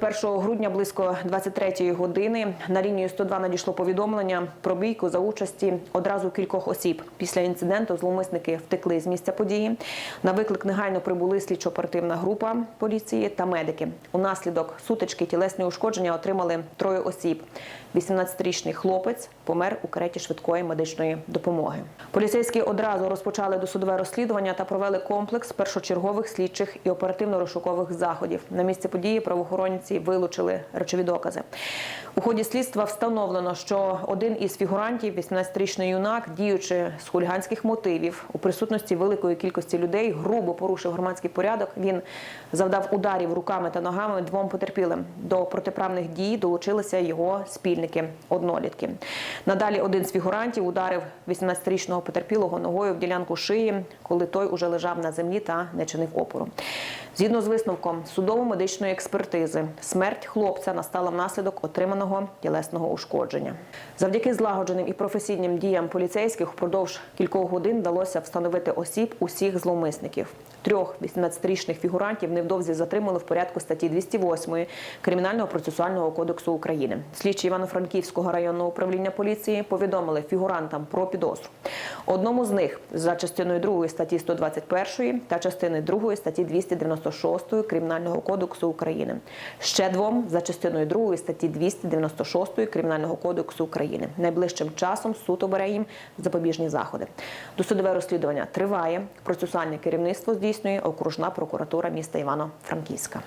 21 грудня близько 23 години на лінію 102 надійшло повідомлення про бійку за участі одразу кількох осіб. Після інциденту зловмисники втекли з місця події. На виклик негайно прибули слідчо-оперативна група поліції та медики. Унаслідок сутички тілесні ушкодження отримали троє осіб. 18-річний хлопець помер у кареті швидкої медичної допомоги. Поліцейські одразу розпочали досудове розслідування та провели комплекс першочергових слідчих і оперативно-розшукових заходів. На місці події правоохоронці вилучили речові докази. У ході слідства встановлено, що один із фігурантів, 18-річний юнак, діючи з хуліганських мотивів у присутності великої кількості людей, грубо порушив громадський порядок. Він завдав ударів руками та ногами двом потерпілим. До протиправних дій долучилися його спільники однолітки. Надалі один з фігурантів ударив 18-річного потерпілого ногою в ділянку шиї, коли той уже лежав на землі та не чинив опору. Згідно з висновком судово-медичної експертизи, смерть хлопця настала внаслідок отриманого тілесного ушкодження. Завдяки злагодженим і професійним діям поліцейських впродовж кількох годин вдалося встановити осіб усіх зловмисників. Трьох 18-річних фігурантів невдовзі затримали в порядку статті 208 Кримінального процесуального кодексу України. Слідчі Івано-Франківського районного управління поліції повідомили фігурантам про підозру. Одному з них за частиною 2 статті 121 та частини 2 статті 296 Кримінального кодексу України. Ще двом за частиною 2 статті 296 Кримінального кодексу України. Найближчим часом суд обере їм запобіжні заходи. Досудове розслідування триває. Процесуальне керівництво здійснює окружна прокуратура міста Івано-Франківська.